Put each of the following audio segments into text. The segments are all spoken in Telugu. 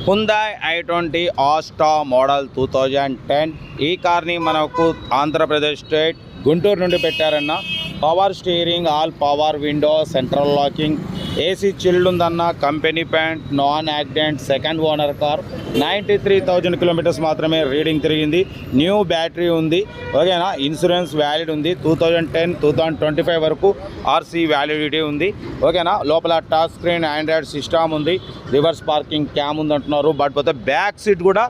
హుందాయ్ I twenty Asta model two thousand ten ఈ కార్ని మనకు ఆంధ్రప్రదేశ్ స్టేట్ గుంటూరు నుండి పెట్టారన్న power steering all power window central locking AC chilled ఉందన్న company paint non accident second owner car. Ninety three thousand kilometres మాత్రమే రీడింగ్ తిరిగింది. న్యూ బ్యాటరీ ఉంది. ఓకేనా? ఇన్సూరెన్స్ వ్యాలిడ్ ఉంది. Two thousand ten two thousand twenty five వరకు ఆర్సీ వ్యాలిడిటీ ఉంది. ఓకేనా? లోపల టచ్ స్క్రీన్ ఆండ్రాయిడ్ సిస్టమ్ ఉంది. రివర్స్ పార్కింగ్ క్యామ్ ఉంది అంటున్నారు బట్ పోతే బ్యాక్ సీట్ కూడా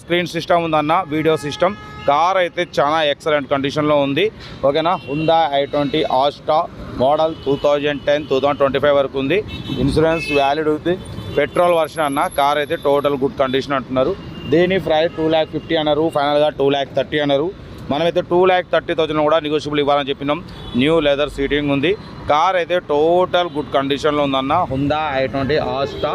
స్క్రీన్ సిస్టమ్ ఉందన్న వీడియో సిస్టమ్. కార్ అయితే చాలా ఎక్సలెంట్ కండిషన్లో ఉంది. ఓకేనా? Hyundai i twenty Asta model two thousand ten two thousand twenty five వరకు ఉంది. ఇన్సూరెన్స్ వ్యాలిడ్ ఉంది. పెట్రోల్ వర్షన్ అన్న. కార్ అయితే టోటల్ గుడ్ కండిషన్ అంటున్నారు. దీని ప్రైస్ టూ ల్యాక్ ఫిఫ్టీ అన్నారు. ఫైనల్గా టూ ల్యాక్ థర్టీ అన్నారు. మనమైతే టూ ల్యాక్ థర్టీ థౌజండ్ కూడా నెగోషియబుల్ ఇవ్వాలని చెప్పినాం. న్యూ లెదర్ సీటింగ్ ఉంది. కార్ అయితే టోటల్ గుడ్ కండిషన్లో ఉందన్న. Hyundai i twenty Asta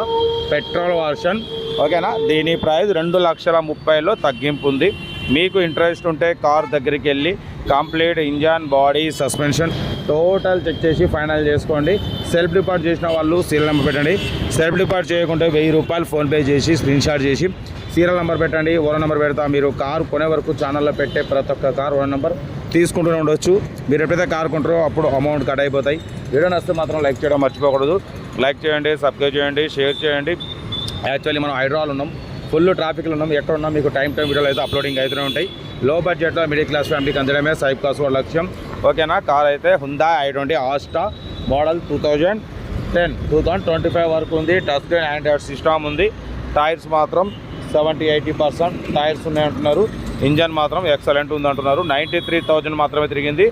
petrol version ఓకేనా? దీని ప్రైస్ రెండు లక్షల ముప్పైలో తగ్గింపు ఉంది. మీకు ఇంట్రెస్ట్ ఉంటే కార్ దగ్గరికి వెళ్ళి complete engine body suspension total check చేసి ఫైనల్ చేసుకోండి. సెల్ఫ్ డిపార్ట్ చేసిన వాళ్ళు సీరియల్ నెంబర్ పెట్టండి. సెల్ఫ్ డిపార్ట్ చేయకుంటే వెయ్యి రూపాయలు ఫోన్పే చేసి స్క్రీన్ షాట్ చేసి సీరియల్ నెంబర్ పెట్టండి. ఓనర్ నెంబర్ పెడతా. మీరు కారు కొనే వరకు ఛానల్లో పెట్టే ప్రతి ఒక్క కార్ ఓనర్ నెంబర్ తీసుకుంటూనే ఉండొచ్చు. మీరు ఎప్పుడైతే కార్ కొంటారో అప్పుడు అమౌంట్ కట్ అయిపోతాయి. వీడియో నచ్చితే మాత్రం లైక్ చేయడం మర్చిపోకూడదు. లైక్ చేయండి సబ్స్క్రైబ్ చేయండి షేర్ చేయండి. యాక్చువల్లీ మనం హైదరాబాద్ ఉన్నాం. ఫుల్ ట్రాఫిక్లో ఉన్నాం. ఎక్కడ ఉన్నాం? మీకు టైం టైం వీడియోలు అయితే అప్లోడింగ్ అవుతూనే ఉంటాయి. లో బడ్జెట్లో మిడిల్ క్లాస్ ఫ్యామిలీకి అందడమే సైబ్ క్లాస్ వాళ్ళ లక్ష్యం. ఓకేనా? కార్ అయితే Hyundai i twenty Asta model two thousand ten two thousand twenty five వరకు ఉంది. టచ్ స్క్రీన్ ఆండ్రాయిడ్ సిస్టమ్ ఉంది. టైర్స్ మాత్రం సెవెంటీ ఎయిటీ పర్సెంట్ టైర్స్ ఉన్నాయంటున్నారు. ఇంజన్ మాత్రం ఎక్సలెంట్ ఉంది అంటున్నారు నైంటీ త్రీ థౌజండ్ మాత్రమే తిరిగింది.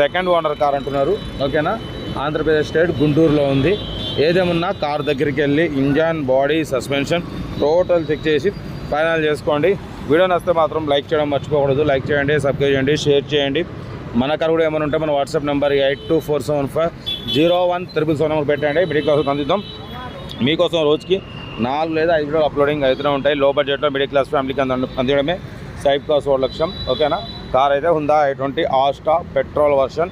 సెకండ్ ఓనర్ కార్ అంటున్నారు. ఓకేనా? ఆంధ్రప్రదేశ్ స్టేట్ గుంటూరులో ఉంది. ఏదేమున్నా కార్ దగ్గరికి వెళ్ళి engine body suspension total check చేసి ఫైనల్ చేసుకోండి. వీడియో నచ్చితే మాత్రం లైక్ చేయడం మర్చిపోకూడదు. లైక్ చేయండి సబ్స్క్రైబ్ చేయండి షేర్ చేయండి. మన కార్ కూడా ఏమైనా ఉంటే మన WhatsApp number eight two four seven five zero one triple seven number పెట్టండి మిడిల్ క్లాస్ అందిద్దాం మీకోసం రోజుకి నాలుగు లేదా ఐదు వీడియోలు అప్లోడింగ్ అవుతూనే ఉంటాయి. లో బడ్జెట్లో మిడిల్ క్లాస్ ఫ్యామిలీకి అంద అందించడమే. సైడ్ క్లాస్ ఓ లక్ష్యం. ఓకేనా? కార్ అయితే Hyundai i twenty Asta petrol version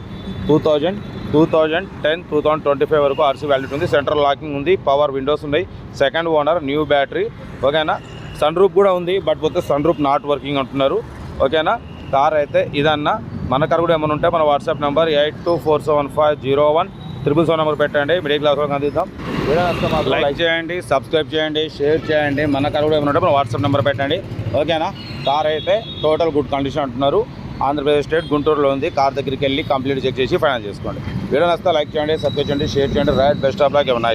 two thousand two thousand ten two thousand twenty five వరకు ఆర్సీ వ్యాలిటీ ఉంది. సెంట్రల్ లాకింగ్ ఉంది పవర్ విండోస్ ఉన్నాయి. Second owner new battery. ఓకేనా? సన్ రూప్ కూడా ఉంది బట్ పోతే సన్ రూప్ నాట్ వర్కింగ్ అంటున్నారు. ఓకేనా? కార్ అయితే ఇదన్నా. మన కార్ కూడా ఏమైనా ఉంటే మన WhatsApp number eight two four seven five zero one triple seven number పెట్టండి. మిడిల్ క్లాస్ వాళ్ళకి అందిద్దాం. లైక్ చేయండి సబ్స్క్రైబ్ చేయండి షేర్ చేయండి. మన కార్ కూడా ఏమైనా ఉంటే మన వాట్సాప్ నెంబర్ పెట్టండి. ఓకేనా? కార్ అయితే టోటల్ గుడ్ కండిషన్ అంటున్నారు. ఆంధ్రప్రదేశ్ స్టేట్ గుంటూరులో ఉంది. కార్ దగ్గరికి వెళ్ళి కంప్లీట్ చెక్ చేసి ఫైనల్ చేసుకోండి. వీడియో నచ్చితే లైక్ చేయండి సబ్స్క్రైబ్ చేయండి షేర్ చేయండి. Right best of luck. ఏమన్నా